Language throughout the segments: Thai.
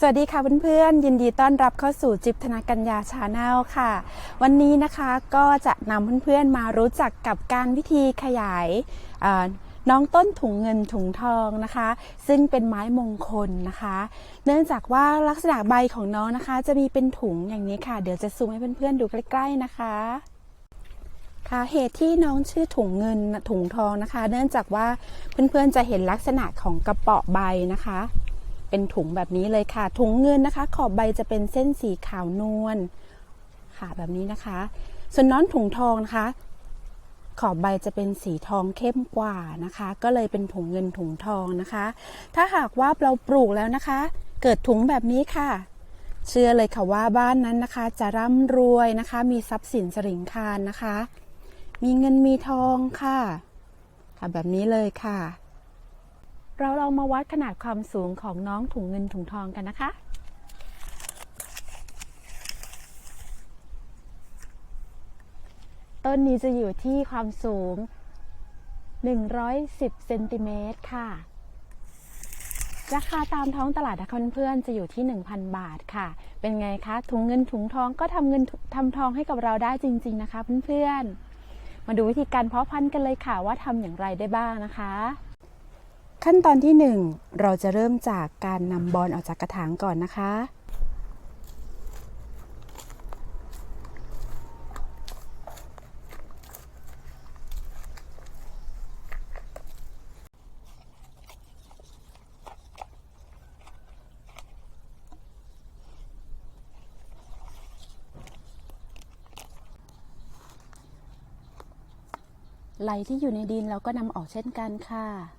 สวัสดีค่ะเพื่อนๆ ยินดีต้อนรับเข้าสู่จิบธนากัญญาชาแนลค่ะ วันนี้นะคะก็จะนำเพื่อนๆมารู้จักกับการวิธีขยายน้องต้นถุงเงินถุงทองนะคะ ซึ่งเป็นไม้มงคลนะคะ เนื่องจากว่าลักษณะใบของน้องนะคะ จะมีเป็นถุงอย่างนี้ค่ะ เดี๋ยวจะซูมให้เพื่อนๆดูใกล้ ๆนะคะค่ะเหตุที่น้องชื่อถุงเงินถุงทองนะคะ เนื่องจากว่าเพื่อนๆจะเห็นลักษณะของกระเป๋อใบนะคะ เป็นถุงแบบนี้เลยค่ะ ถุงเงินนะคะ ขอบใบจะเป็นเส้นสีขาวนวลค่ะแบบนี้นะคะ ส่วนน้อนถุงทองนะคะ ขอบใบจะเป็นสีทองเข้มกว่านะคะ ก็เลยเป็นถุงเงินถุงทองนะคะ ถ้าหากว่าเราปลูกแล้วนะคะ เกิดถุงแบบนี้ค่ะเชื่อเลยค่ะว่าบ้านนั้นนะคะ จะร่ำรวยนะคะ มีทรัพย์สินสริงคารนะคะ มีเงินมีทองค่ะค่ะแบบนี้เลยค่ะ เราเรามาวัดขนาดความสูงของน้องถุงเงินถุงทองกันนะคะ ต้นนี้จะอยู่ที่ความสูง 110เซนติเมตรค่ะ ราคาตามท้องตลาดนะคะเพื่อนๆจะอยู่ที่ 1,000 บาทค่ะ เป็นไงคะ ถุงเงินถุงทองก็ทำเงินทำทองให้กับเราได้จริง ๆ นะคะเพื่อนๆ มาดูวิธีการเพาะพันธุ์กันเลยค่ะว่าทำอย่างไรได้บ้างนะคะ ขั้นตอนที่ 1 เราจะเริ่มจากการนำบอลออกจากกระถางก่อนนะคะ ไหลที่อยู่ในดินเราก็นำออกเช่นกันค่ะ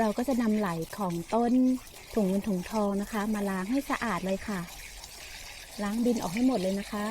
เราก็จะนำไหลของต้นถุงเงินถุงทองนะคะ มาล้างให้สะอาดเลยค่ะ ล้างดินออกให้หมดเลยนะคะ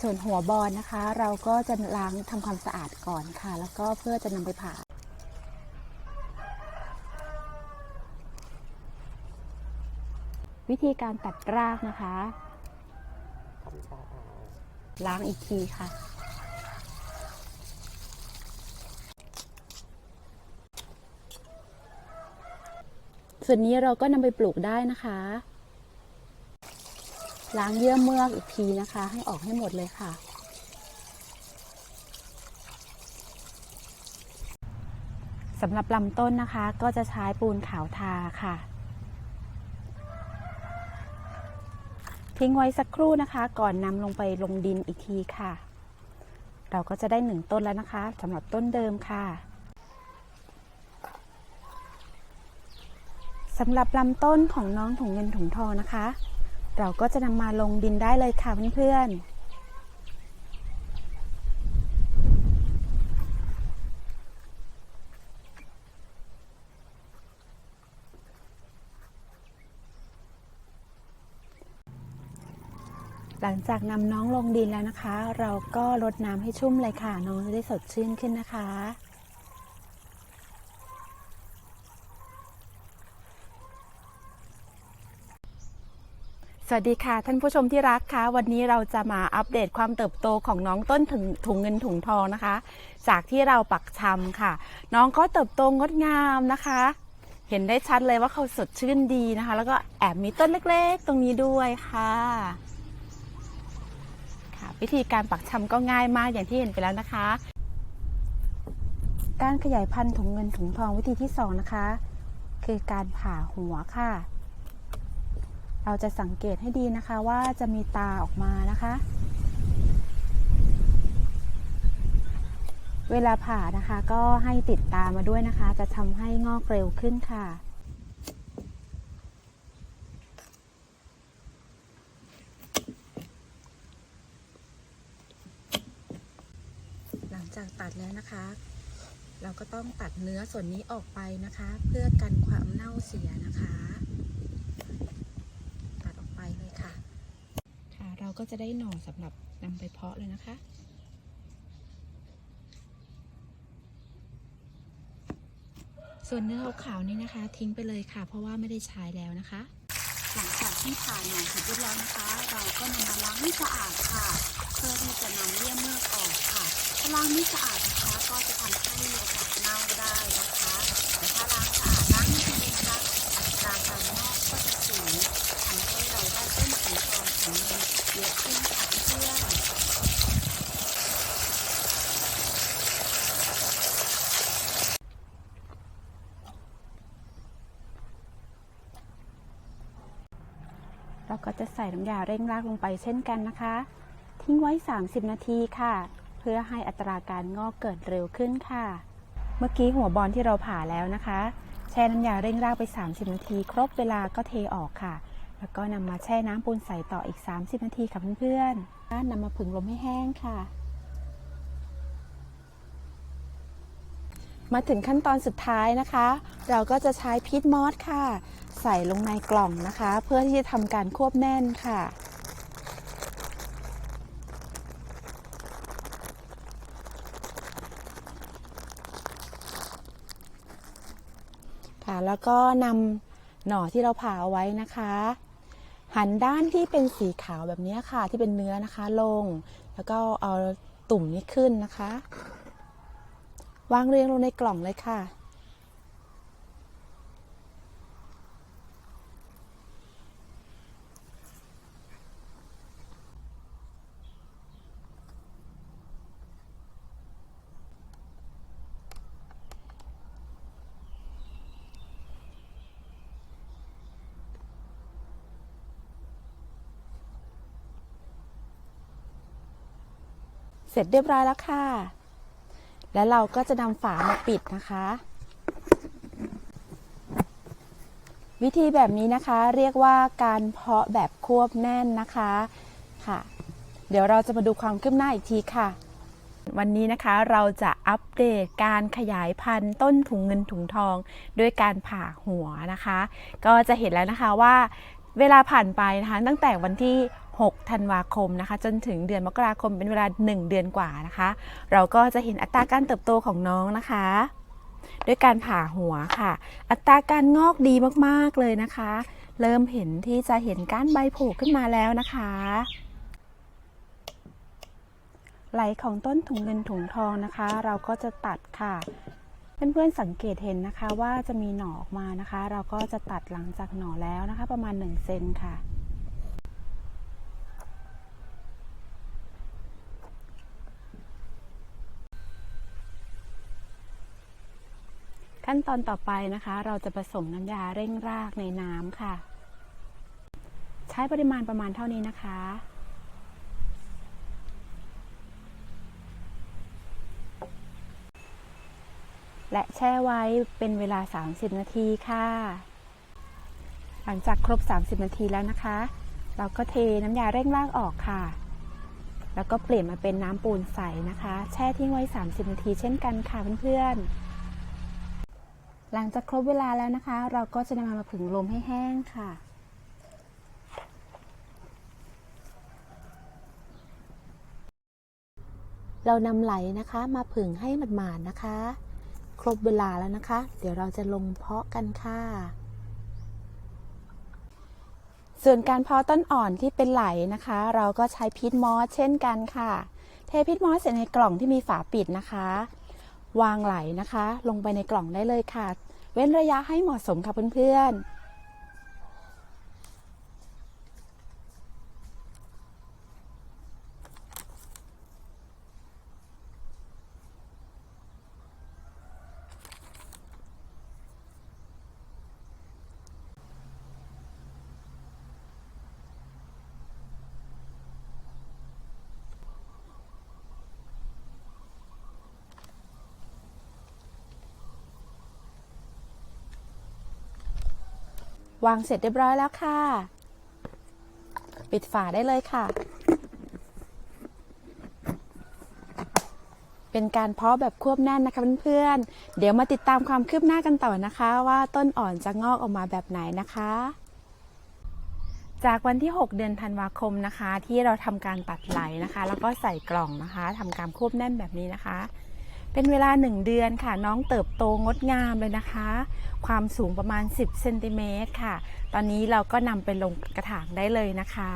ส่วนหัวบอลนะคะ เราก็จะล้างทำความสะอาดก่อนค่ะ แล้วก็เพื่อจะนำไปผ่าวิธีการตัดรากนะคะ ล้างอีกทีค่ะ ส่วนนี้เราก็นำไปปลูกได้นะคะ ล้างเยื่อเมือกอีกทีนะคะ ให้ออกให้หมดเลยค่ะสำหรับลำต้นนะคะก็จะใช้ปูนขาวทาค่ะ ทิ้งไว้สักครู่นะคะ ก่อนนำลงไปลงดินอีกทีค่ะ เราก็จะได้หนึ่งต้นแล้วนะคะสำหรับต้นเดิมค่ะสำหรับลำต้นของน้องถุงเงินถุงทองนะคะ เราก็จะนำมาลงดินได้เลยค่ะเพื่อนๆ หลังจากนำน้องลงดินแล้วนะคะ เราก็รดน้ำให้ชุ่มเลยค่ะ น้องจะได้สดชื่นขึ้นนะคะ สวัสดีค่ะ ท่านผู้ชมที่รักคะวันนี้เราจะมาอัปเดตความเติบโตของน้องต้นถึงถุงเงินถุงทองนะคะ จากที่เราปักชำค่ะ น้องก็เติบโตงดงามนะคะ เห็นได้ชัดเลยว่าเขาสดชื่นดีนะคะ แล้วก็แอบมีต้นเล็กๆ ตรงนี้ด้วยค่ะ วิธีการปักชำก็ง่ายมากอย่างที่เห็นไปแล้วนะคะ การขยายพันธุ์ถุงเงินถุงทองวิธีที่สองนะคะ คือการผ่าหัวค่ะ เราจะสังเกตให้ดีนะคะว่าจะมีตาออกมานะคะ เวลาผ่านะคะก็ให้ติดตามาด้วยนะคะ จะทำให้งอกเร็วขึ้นค่ะ ดแล้วนะคะ เราก็ต้องตัดเนื้อส่วนนี้ออกไปนะคะ เพื่อกันความเน่าเสียนะคะ ตัดออกไปเลยค่ะ ค่ะ เราก็จะได้หน่อสำหรับนำไปเพาะเลยนะคะส่วนเนื้อขาวๆนี่นะคะ ทิ้งไปเลยค่ะ เพราะว่าไม่ได้ใช้แล้วนะคะ หลังจากที่ผ่านหน่อเสร็จเรียบร้อยนะคะ เราก็นำมาล้างให้สะอาดค่ะ เพื่อที่จะนำ ล้างไม่สะอาดนะคะก็จะทำให้โอกาสเน่าได้นะคะแต่ถ้าล้างสะอาดล้างให้ดีนะคะอัตราการงอกก็จะสูงทำให้เราได้ต้นสีทองสีเงินเยอะขึ้นค่ะเพื่อนเราก็จะใส่น้ำยาเร่งรากลงไปเช่นกันนะคะ ทิ้งไว้ 30 นาทีค่ะ เพื่อให้อัตราการงอกเกิดเร็วขึ้นค่ะ เมื่อกี้หัวบอลที่เราผ่าแล้วนะคะ แช่น้ำยาเร่งรากไป 30 นาที ครบเวลาก็เทออกค่ะ แล้วก็นำมาแช่น้ำปูนใสต่ออีก 30 นาทีค่ะเพื่อนๆนำมาผึ่งลมให้แห้งค่ะ มาถึงขั้นตอนสุดท้ายนะคะ เราก็จะใช้พีทมอสค่ะ ใส่ลงในกล่องนะคะ เพื่อที่จะทำการควบแน่นค่ะ ค่ะ แล้วก็นำหน่อที่เราผ่าเอาไว้นะคะ หันด้านที่เป็นสีขาวแบบนี้ค่ะ ที่เป็นเนื้อนะคะลง แล้วก็เอาตุ่มนี้ขึ้นนะคะ วางเรียงลงในกล่องเลยค่ะ เสร็จเรียบร้อยแล้วค่ะ แล้วเราก็จะนำฝามาปิดนะคะ วิธีแบบนี้นะคะเรียกว่าการเพาะแบบควบแน่นนะคะค่ะ เดี๋ยวเราจะมาดูความคืบหน้าอีกทีค่ะ วันนี้นะคะเราจะอัปเดตการขยายพันธุ์ต้นถุงเงินถุงทอง ด้วยการผ่าหัวนะคะ ก็จะเห็นแล้วนะคะว่าเวลาผ่านไปนะคะตั้งแต่วันที่ 6 ธันวาคมนะคะ จนถึงเดือนมกราคมเป็นเวลา 1 เดือนกว่านะคะ เราก็จะเห็นอัตราการเติบโตของน้องนะคะ ด้วยการผ่าหัวค่ะ อัตราการงอกดีมากๆเลยนะคะ เริ่มเห็นที่จะเห็นก้านใบโผล่ขึ้นมาแล้วนะคะไหลของต้นถุงเงินถุงทองนะคะ เราก็จะตัดค่ะ เพื่อนๆสังเกตเห็นนะคะว่าจะมีหน่อออกมานะคะ เราก็จะตัดหลังจากหน่อแล้วนะคะ ประมาณ1เซนค่ะ ขั้นตอนต่อไปนะคะ เราจะผสมน้ำยาเร่งรากในน้ำค่ะ ใช้ปริมาณประมาณเท่านี้นะคะ และแช่ไว้เป็นเวลา 30 นาทีค่ะ หลังจากครบ 30 นาทีแล้วนะคะ เราก็เทน้ำยาเร่งรากออกค่ะ แล้วก็เปลี่ยนมาเป็นน้ำปูนใสนะคะ แช่ทิ้งไว้ 30 นาทีเช่นกันค่ะเพื่อนๆ หลังจากครบเวลาแล้วนะคะ เราก็จะนำมาผึ่งลมให้แห้งค่ะ เรานำไหลนะคะมาผึ่งให้หมาดๆนะคะ ครบเวลาแล้วนะคะ เดี๋ยวเราจะลงเพาะกันค่ะ ส่วนการเพาะต้นอ่อนที่เป็นไหลนะคะ เราก็ใช้พีทมอสเช่นกันค่ะ เทพีทมอสใส่ในกล่องที่มีฝาปิดนะคะ วางไหลนะคะ ลงไปในกล่องได้เลยค่ะ เว้นระยะให้เหมาะสมค่ะเพื่อนๆ วางเสร็จเรียบร้อยแล้วค่ะ ปิดฝาได้เลยค่ะ เป็นการเพาะแบบควบแน่นนะคะเพื่อนๆ เดี๋ยวมาติดตามความคืบหน้ากันต่อนะคะ ว่าต้นอ่อนจะงอกออกมาแบบไหนนะคะจากวันที่ 6 เดือนธันวาคมนะคะ ที่เราทำการตัดไหลนะคะ แล้วก็ใส่กล่องนะคะทำการควบแน่นแบบนี้นะคะ เป็นเวลา 1 เดือนค่ะ น้องเติบโตงดงามเลยนะคะ ความสูงประมาณ 10เซนติเมตรค่ะ ตอนนี้เราก็นำไปลงกระถางได้เลยนะคะ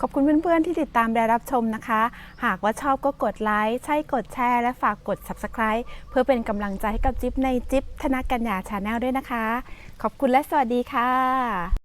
ขอบคุณเพื่อนๆที่ติดตามและรับชมนะคะ หากว่าชอบก็กดไลค์ ใช่กดแชร์ และฝากกด Subscribe เพื่อเป็นกำลังใจให้กับจิ๊บในจิ๊บธนกัญญาชาแนลด้วยนะคะ ขอบคุณและสวัสดีค่ะ